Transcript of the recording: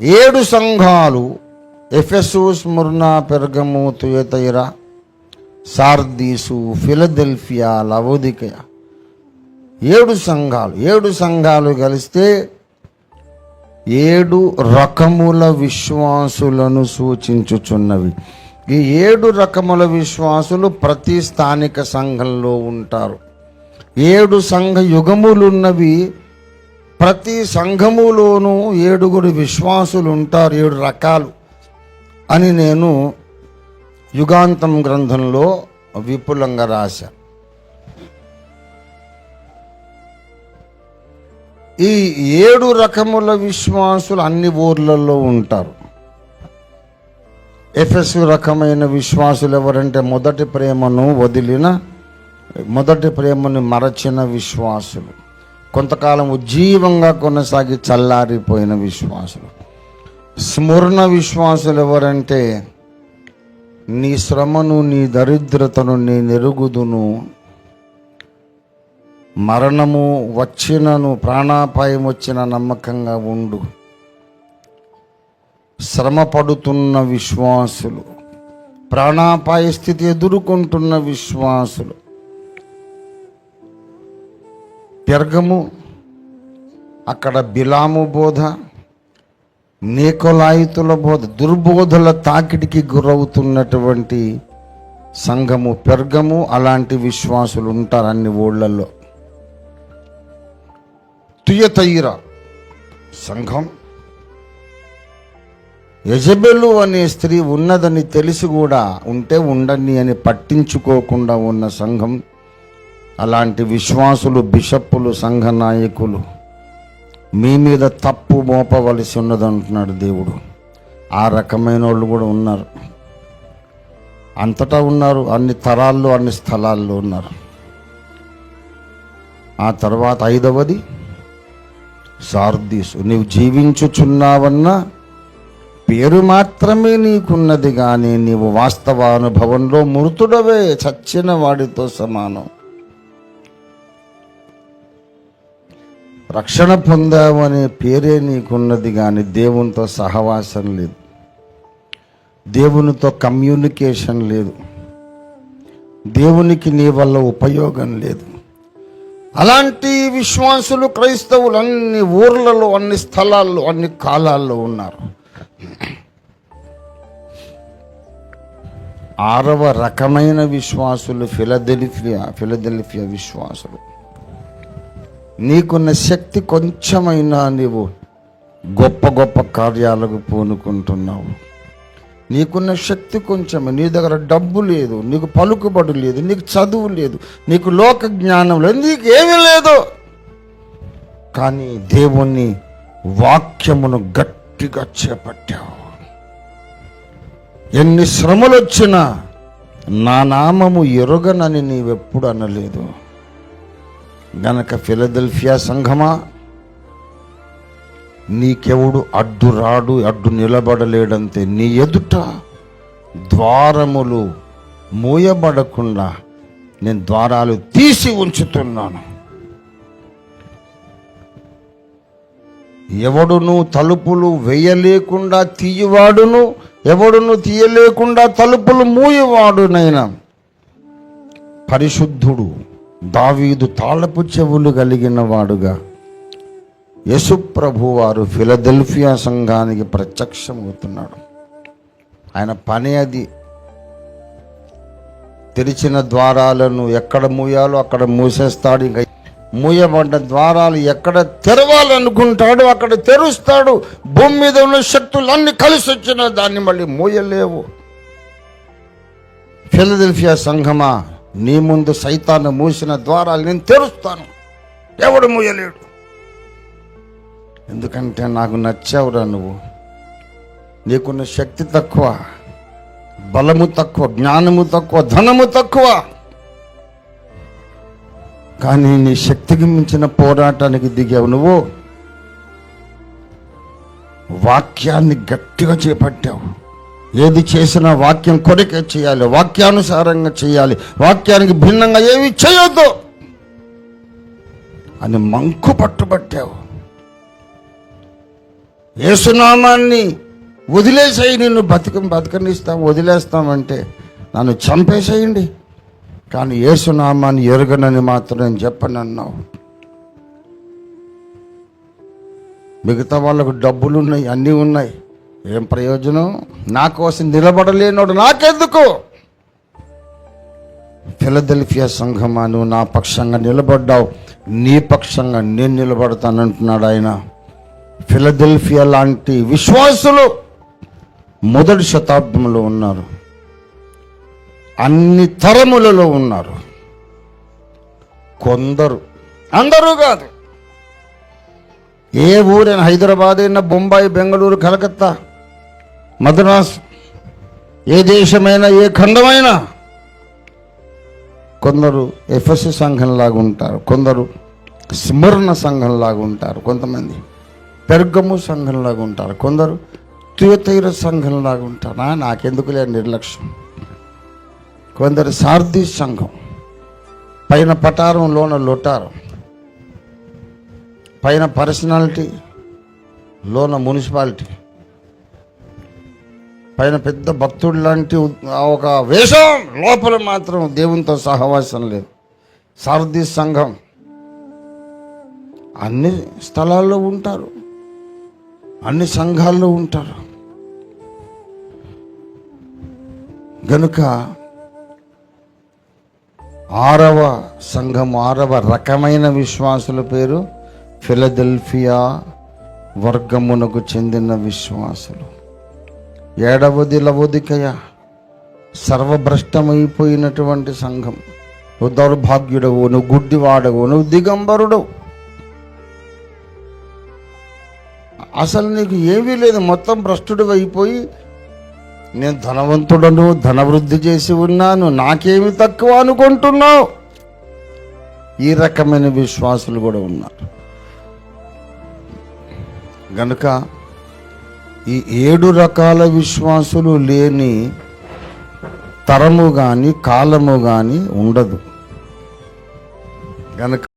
ఏడు సంఘాలు Ephesus Smyrna Pergamum Thyatira Sardis Philadelphia Laodicea. ఏడు సంఘాలు ఏడు సంఘాలు కలిస్తే ఏడు రకముల విశ్వాసులను సూచించుచున్నవి. ఈ ఏడు రకముల విశ్వాసులు ప్రతి స్థానిక సంఘంలో ఉంటారు. ఏడు సంఘ యుగములున్నవి ప్రతి సంఘములోనూ ఏడుగురు విశ్వాసులు ఉంటారు ఏడు రకాలు అని నేను యుగాంతం గ్రంథంలో విపులంగా రాశా. ఈ ఏడు రకముల విశ్వాసులు అన్ని ఊర్లలో ఉంటారు. ఎఫెస్ రకమైన విశ్వాసులు ఎవరంటే మొదటి ప్రేమను వదిలిన మొదటి ప్రేమను మరచిన విశ్వాసులు. కొంతకాలం ఉజ్జీవంగా కొనసాగి చల్లారిపోయిన విశ్వాసులు. స్మరణ విశ్వాసులు ఎవరంటే నీ శ్రమను నీ దరిద్రతను నీ నెరుగుదును మరణము వచ్చినను ప్రాణాపాయం వచ్చిన నమ్మకంగా ఉండు. శ్రమ పడుతున్న విశ్వాసులు ప్రాణాపాయ స్థితి ఎదుర్కొంటున్న విశ్వాసులు పెర్గము అక్కడ బిలాము బోధ నీకొలాయితుల బోధ దుర్బోధల తాకిడికి గురవుతున్నటువంటి సంఘము పెర్గము అలాంటి విశ్వాసులు ఉంటారు అన్ని ఊళ్ళల్లో. తుయతయిర సంఘం. యజబెలు అనే స్త్రీ ఉన్నదని తెలిసి కూడా ఉంటే ఉండని అని పట్టించుకోకుండా ఉన్న సంఘం. అలాంటి విశ్వాసులు బిషప్పులు సంఘ నాయకులు మీ మీద తప్పు మోపవలసి ఉన్నదంటున్నాడు దేవుడు. ఆ రకమైన వాళ్ళు కూడా ఉన్నారు. అంతటా ఉన్నారు అన్ని తరాల్లో అన్ని స్థలాల్లో ఉన్నారు. ఆ తర్వాత ఐదవది సార్దీసు నీవు జీవించుచున్నావన్నా పేరు మాత్రమే నీకున్నది కానీ నీవు వాస్తవానుభవంలో మృతుడవే చచ్చిన వాడితో సమానం. రక్షణ పొందామనే పేరే నీకున్నది కానీ దేవునితో సహవాసం లేదు. దేవునితో కమ్యూనికేషన్ లేదు. దేవునికి నీ వల్ల ఉపయోగం లేదు. అలాంటి విశ్వాసులు క్రైస్తవులు అన్ని ఊర్లలో అన్ని స్థలాల్లో అన్ని కాలాల్లో ఉన్నారు. ఆరవ రకమైన విశ్వాసులు ఫిలదెలిఫియా ఫిలదెలిఫియా విశ్వాసులు. నీకున్న శక్తి కొంచెమైనా నీవు గొప్ప గొప్ప కార్యాలకు పూనుకుంటున్నావు. నీకున్న శక్తి కొంచెం నీ దగ్గర డబ్బు లేదు నీకు పలుకుబడి లేదు నీకు చదువు లేదు నీకు లోక జ్ఞానం లేదు నీకు ఏమీ లేదు. కానీ దేవుణ్ణి వాక్యమును గట్టిగా చేపట్టావు. ఎన్ని శ్రమలు వచ్చినా నా నామము ఎరుగనని నీవెప్పుడు అనలేదు. గనక ఫిలదెల్ఫియా సంఘమా? నీకెవడు అడ్డు రాడు అడ్డు నిలబడలేడంతే నీ ఎదుట ద్వారములు మూయబడకుండా నేను ద్వారాలు తీసి ఉంచుతున్నాను. ఎవడును తలుపులు వేయలేకుండా తీయవాడును ఎవడును తీయలేకుండా తలుపులు మూయవాడునైనా పరిశుద్ధుడు దావీదు తాళపు చెవులు కలిగిన వాడుగా. యశుప్రభు వారు ఫిలదెల్ఫియా సంఘానికి ప్రత్యక్షమవుతున్నాడు ఆయన పని అది. తెరిచిన ద్వారాలను ఎక్కడ మూయాలో అక్కడ మూసేస్తాడు. ఇంకా మూయబడ్డ ద్వారాలు ఎక్కడ తెరవాలనుకుంటాడో అక్కడ తెరుస్తాడు. భూమి మీద ఉన్న శక్తులన్నీ కలిసి వచ్చిన దాన్ని మళ్ళీ మూయలేవు. ఫిలదెల్ఫియా సంఘమా? నీ ముందు సైతాన్ని మూసిన ద్వారాలు నేను తెరుస్తాను. ఎవడు మూయలేడు. ఎందుకంటే నాకు నచ్చావురా నువ్వు. నీకున్న శక్తి తక్కువ బలము తక్కువ జ్ఞానము తక్కువ ధనము తక్కువ. కానీ నీ శక్తికి మించిన పోరాటానికి దిగావు నువ్వు. వాక్యాన్ని గట్టిగా చేపట్టావు. ఏది చేసినా వాక్యం కొరికే చేయాలి వాక్యానుసారంగా చేయాలి. వాక్యానికి భిన్నంగా ఏమి చేయొద్దు. అని మంకు పట్టుబట్టావు ఏసునామాన్ని వదిలేసేయి నిన్ను బతిక బతకనిస్తాం వదిలేస్తామంటే నన్ను చంపేసేయండి. కానీ ఏసునామాన్ని ఎరగనని మాత్రం నేను చెప్పనన్నావు. మిగతా వాళ్ళకు డబ్బులు ఉన్నాయి అన్నీ ఉన్నాయి. ఏం ప్రయోజనం? నా కోసం నిలబడలేనోడు నాకెందుకు? ఫిలదెల్ఫియా సంఘమా నువ్వు నా పక్షంగా నిలబడ్డావు. నీ పక్షంగా నేను నిలబడతానంటున్నాడు ఆయన. ఫిలదెల్ఫియా లాంటి విశ్వాసులు మొదటి శతాబ్దంలో ఉన్నారు. అన్ని తరములలో ఉన్నారు. కొందరు. అందరూ కాదు. ఏ ఊరైనా హైదరాబాద్ అయినా బొంబాయి బెంగళూరు కలకత్తా మద్రాస్ ఏ దేశమైనా ఏ ఖండమైనా కొందరు ఎఫ్ఎస్సి సంఘంలాగా ఉంటారు కొందరు స్మరణ సంఘంలాగా ఉంటారు కొంతమంది పెర్గము సంఘంలాగా ఉంటారు కొందరు త్రివతైర సంఘంలాగా ఉంటారు. నాకెందుకు లేని నిర్లక్ష్యం. కొందరు సార్థి సంఘం పైన పటారం లోన లొటారం పైన పర్సనాలిటీ లోన మున్సిపాలిటీ. పైన పెద్ద భక్తుడు లాంటి ఒక వేషం. లోపల మాత్రం దేవునితో సహవాసం లేదు. సారథి సంఘం. అన్ని స్థలాల్లో ఉంటారు. అన్ని సంఘాల్లో ఉంటారు. గనుక ఆరవ సంఘం ఆరవ రకమైన విశ్వాసుల పేరు ఫిలదెల్ఫియా వర్గమునకు చెందిన విశ్వాసులు. ఏడవది లవోదికయ సర్వభ్రష్టమైపోయినటువంటి సంఘం. నువ్వు దౌర్భాగ్యుడవు నువ్వు గుడ్డివాడవు నువ్వు దిగంబరుడవు. అసలు నీకు ఏమీ లేదు మొత్తం భ్రష్టుడు అయిపోయి నేను ధనవంతుడను ధనవృద్ధి చేసి ఉన్నాను నాకేమి తక్కువ అనుకుంటున్నావు? ఈ రకమైన విశ్వాసులు కూడా ఉన్నారు. గనుక ఈ ఏడు రకాల విశ్వాసులు లేని తరము కానీ కాలము కానీ ఉండదు. కనుక